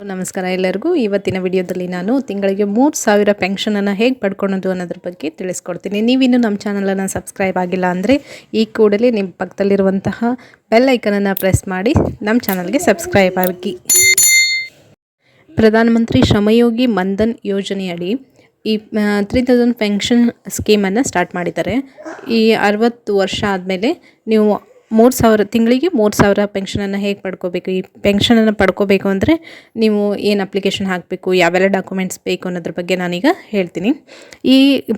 ನಮಸ್ಕಾರ ಎಲ್ಲರಿಗೂ. ಇವತ್ತಿನ ವಿಡಿಯೋದಲ್ಲಿ ನಾನು ತಿಂಗಳಿಗೆ ಮೂರು ಸಾವಿರ ಪೆನ್ಷನನ್ನು ಹೇಗೆ ಪಡ್ಕೊಳೋದು ಅನ್ನೋದ್ರ ಬಗ್ಗೆ ತಿಳಿಸ್ಕೊಡ್ತೀನಿ. ನೀವಿನ್ನೂ ನಮ್ಮ ಚಾನಲನ್ನು ಸಬ್ಸ್ಕ್ರೈಬ್ ಆಗಿಲ್ಲ ಅಂದರೆ ಈ ಕೂಡಲೇ ನಿಮ್ಮ ಪಕ್ಕದಲ್ಲಿರುವಂತಹ ಬೆಲ್ ಐಕನನ್ನು ಪ್ರೆಸ್ ಮಾಡಿ ನಮ್ಮ ಚಾನಲ್ಗೆ ಸಬ್ಸ್ಕ್ರೈಬ್ ಆಗಿ. ಪ್ರಧಾನಮಂತ್ರಿ ಶ್ರಮಯೋಗಿ ಮನ್ಧನ್ ಯೋಜನೆಯಡಿ ಈ ತ್ರೀ ತೌಸಂಡ್ ಪೆನ್ಷನ್ ಸ್ಕೀಮನ್ನು ಸ್ಟಾರ್ಟ್ ಮಾಡಿದ್ದಾರೆ. ಈ ಅರವತ್ತು ವರ್ಷ ಆದಮೇಲೆ ನೀವು ಮೂರು ಸಾವಿರ, ತಿಂಗಳಿಗೆ ಮೂರು ಸಾವಿರ ಪೆನ್ಷನನ್ನು ಹೇಗೆ ಪಡ್ಕೋಬೇಕು? ಈ ಪೆನ್ಷನನ್ನು ಪಡ್ಕೋಬೇಕು ಅಂದರೆ ನೀವು ಏನು ಅಪ್ಲಿಕೇಶನ್ ಹಾಕಬೇಕು, ಯಾವೆಲ್ಲ ಡಾಕ್ಯುಮೆಂಟ್ಸ್ ಬೇಕು ಅನ್ನೋದ್ರ ಬಗ್ಗೆ ನಾನೀಗ ಹೇಳ್ತೀನಿ. ಈ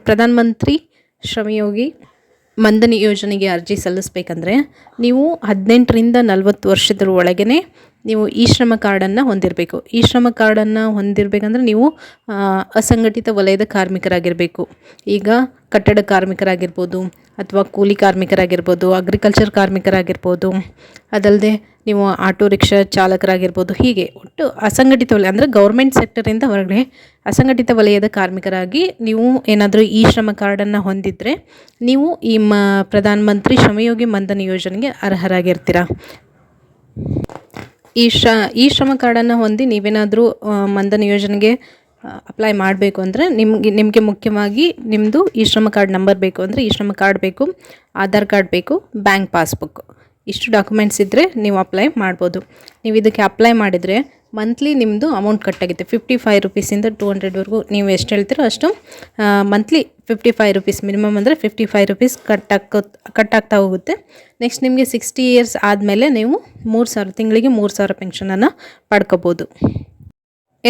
ಪ್ರಧಾನ ಮಂತ್ರಿ ಶ್ರಮಯೋಗಿ ಮಂದನಿ ಯೋಜನೆಗೆ ಅರ್ಜಿ ಸಲ್ಲಿಸಬೇಕಂದ್ರೆ ನೀವು ಹದಿನೆಂಟರಿಂದ ನಲವತ್ತು ವರ್ಷದ ಒಳಗೇ ನೀವು ಈ ಶ್ರಮ ಕಾರ್ಡನ್ನು ಹೊಂದಿರಬೇಕು. ಈ ಶ್ರಮ ಕಾರ್ಡನ್ನು ಹೊಂದಿರಬೇಕಂದ್ರೆ ನೀವು ಅಸಂಘಟಿತ ವಲಯದ ಕಾರ್ಮಿಕರಾಗಿರಬೇಕು. ಈಗ ಕಟ್ಟಡ ಕಾರ್ಮಿಕರಾಗಿರ್ಬೋದು, ಅಥವಾ ಕೂಲಿ ಕಾರ್ಮಿಕರಾಗಿರ್ಬೋದು ಅಗ್ರಿಕಲ್ಚರ್ ಕಾರ್ಮಿಕರಾಗಿರ್ಬೋದು ಅದಲ್ಲದೆ ನೀವು ಆಟೋ ರಿಕ್ಷಾ ಚಾಲಕರಾಗಿರ್ಬೋದು, ಹೀಗೆ ಒಟ್ಟು ಅಸಂಘಟಿತ ವಲಯ, ಅಂದರೆ ಗೌರ್ಮೆಂಟ್ ಸೆಕ್ಟರಿಂದ ಹೊರಗಡೆ ಅಸಂಘಟಿತ ವಲಯದ ಕಾರ್ಮಿಕರಾಗಿ ನೀವು ಏನಾದರೂ ಈ ಶ್ರಮ ಕಾರ್ಡನ್ನು ಹೊಂದಿದ್ದರೆ ನೀವು ಈ ಮ ಪ್ರಧಾನಮಂತ್ರಿ ಶ್ರಮಯೋಗಿ ಮಂದನ ಯೋಜನೆಗೆ ಅರ್ಹರಾಗಿರ್ತೀರ. ಈ ಶ, ಈ ಶ್ರಮ ಕಾರ್ಡನ್ನು ಹೊಂದಿ ನೀವೇನಾದರೂ ಮಂದನ ಯೋಜನೆಗೆ ಅಪ್ಲೈ ಮಾಡಬೇಕು ಅಂದರೆ ನಿಮಗೆ ನಿಮಗೆ ಮುಖ್ಯವಾಗಿ ನಿಮ್ಮದು ಈ ಶ್ರಮ ಕಾರ್ಡ್ ನಂಬರ್ ಬೇಕು ಅಂದರೆ ಈ ಶ್ರಮ ಕಾರ್ಡ್ ಬೇಕು, ಆಧಾರ್ ಕಾರ್ಡ್ ಬೇಕು ಬ್ಯಾಂಕ್ ಪಾಸ್ಬುಕ್ ಇಷ್ಟು ಡಾಕ್ಯುಮೆಂಟ್ಸ್ ಇದ್ದರೆ ನೀವು ಅಪ್ಲೈ ಮಾಡ್ಬೋದು. ನೀವು ಇದಕ್ಕೆ ಅಪ್ಲೈ ಮಾಡಿದರೆ ಮಂತ್ಲಿ ನಿಮ್ಮದು ಅಮೌಂಟ್ ಕಟ್ಟಾಗುತ್ತೆ ಫಿಫ್ಟಿ ಫೈವ್ ರುಪೀಸಿಂದ ಟು ಹಂಡ್ರೆಡ್ವರೆಗೂ ನೀವು ಎಷ್ಟು ಹೇಳ್ತೀರೋ ಅಷ್ಟು monthly fifty five rupees minimum ಅಂದರೆ ಫಿಫ್ಟಿ ಫೈವ್ ರುಪೀಸ್ ಕಟ್ ಕಟ್ಟಾಗ್ತಾ ಹೋಗುತ್ತೆ. ನೆಕ್ಸ್ಟ್ ನಿಮಗೆ ಸಿಕ್ಸ್ಟಿ ಇಯರ್ಸ್ ಆದಮೇಲೆ ನೀವು ಮೂರು ಸಾವಿರ, ತಿಂಗಳಿಗೆ ಮೂರು ಸಾವಿರ ಪೆನ್ಷನನ್ನು ಪಡ್ಕೋಬೋದು.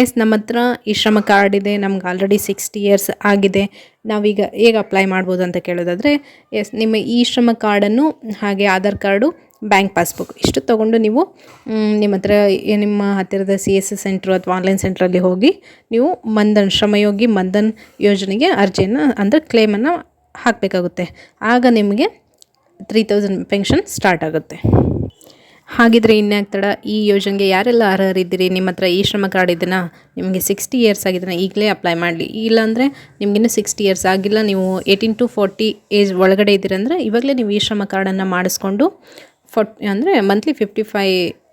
ಎಸ್, ನಮ್ಮ ಹತ್ರ ಈ ಶ್ರಮ ಕಾರ್ಡ್ ಇದೆ, ನಮ್ಗೆ ಆಲ್ರೆಡಿ ಸಿಕ್ಸ್ಟಿ ಇಯರ್ಸ್ ಆಗಿದೆ. ನಾವೀಗ ಹೇಗೆ ಅಪ್ಲೈ ಮಾಡ್ಬೋದು ಅಂತ ಕೇಳೋದಾದರೆ, ಎಸ್, ನಿಮ್ಮ ಈ ಶ್ರಮ ಕಾರ್ಡನ್ನು ಹಾಗೆ ಆಧಾರ್ ಕಾರ್ಡು ಬ್ಯಾಂಕ್ ಪಾಸ್ಬುಕ್. ಇಷ್ಟು ತೊಗೊಂಡು ನೀವು ನಿಮ್ಮ ಹತ್ರ ನಿಮ್ಮ ಹತ್ತಿರದ ಸಿ ಎಸ್ ಎಸ್ ಸೆಂಟ್ರು ಅಥವಾ ಆನ್ಲೈನ್ ಸೆಂಟ್ರಲ್ಲಿ ಹೋಗಿ ನೀವು ಮಂದನ್, ಶ್ರಮಯೋಗಿ ಮಂದನ್ ಯೋಜನೆಗೆ ಅರ್ಜಿಯನ್ನು, ಅಂದರೆ ಕ್ಲೇಮನ್ನು ಹಾಕಬೇಕಾಗುತ್ತೆ. ಆಗ ನಿಮಗೆ ತ್ರೀ ತೌಸಂಡ್ ಪೆನ್ಷನ್ ಸ್ಟಾರ್ಟ್ ಆಗುತ್ತೆ. ಹಾಗಿದ್ರೆ ಇನ್ಯಾಕೆ ತಡ? ಈ ಯೋಜನೆಗೆ ಯಾರೆಲ್ಲ ಅರ್ಹರಿದ್ದೀರಿ? ನಿಮ್ಮ ಹತ್ರ ಈ ಶ್ರಮ ಕಾರ್ಡ್ ಇದನ್ನು ನಿಮಗೆ ಸಿಕ್ಸ್ಟಿ ಇಯರ್ಸ್ ಆಗಿದ್ರೆ ಈಗಲೇ ಅಪ್ಲೈ ಮಾಡಲಿ. ಇಲ್ಲಾಂದರೆ ನಿಮಗಿನ್ನೂ ಸಿಕ್ಸ್ಟಿ ಇಯರ್ಸ್ ಆಗಿಲ್ಲ. ನೀವು ಏಯ್ಟೀನ್ ಟು ಫೋರ್ಟಿ ಏಜ್ ಒಳಗಡೆ ಇದ್ದೀರಂದರೆ ಇವಾಗಲೇ ನೀವು ಈ ಶ್ರಮ ಕಾರ್ಡನ್ನು ಮಾಡಿಸ್ಕೊಂಡು ಫೋರ್ಟ್ ಅಂದರೆ monthly fifty five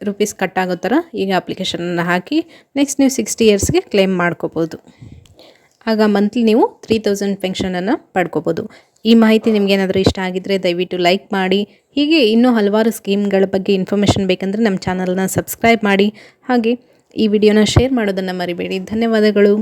rupees cut ಆಗೋ ಥರ ಈಗ ಅಪ್ಲಿಕೇಶನನ್ನು ಹಾಕಿ ನೆಕ್ಸ್ಟ್ ನೀವು ಸಿಕ್ಸ್ಟಿ ಇಯರ್ಸ್ಗೆ ಕ್ಲೇಮ್ ಮಾಡ್ಕೋಬೋದು. ಆಗ ಮಂತ್ಲಿ ನೀವು ತ್ರೀ ತೌಸಂಡ್ ಪೆನ್ಷನನ್ನು ಪಡ್ಕೋಬೋದು. ಈ ಮಾಹಿತಿ ನಿಮಗೇನಾದರೂ ಇಷ್ಟ ಆಗಿದ್ದರೆ ದಯವಿಟ್ಟು ಲೈಕ್ ಮಾಡಿ. ಹೀಗೆ ಇನ್ನೂ ಹಲವಾರು ಸ್ಕೀಮ್ಗಳ ಬಗ್ಗೆ ಇನ್ಫಾರ್ಮೇಷನ್ ಬೇಕಂದರೆ ನಮ್ಮ ಚಾನಲ್ನ ಸಬ್ಸ್ಕ್ರೈಬ್ ಮಾಡಿ. ಹಾಗೆ ಈ ವಿಡಿಯೋನ ಶೇರ್ ಮಾಡೋದನ್ನು ಮರಿಬೇಡಿ. ಧನ್ಯವಾದಗಳು.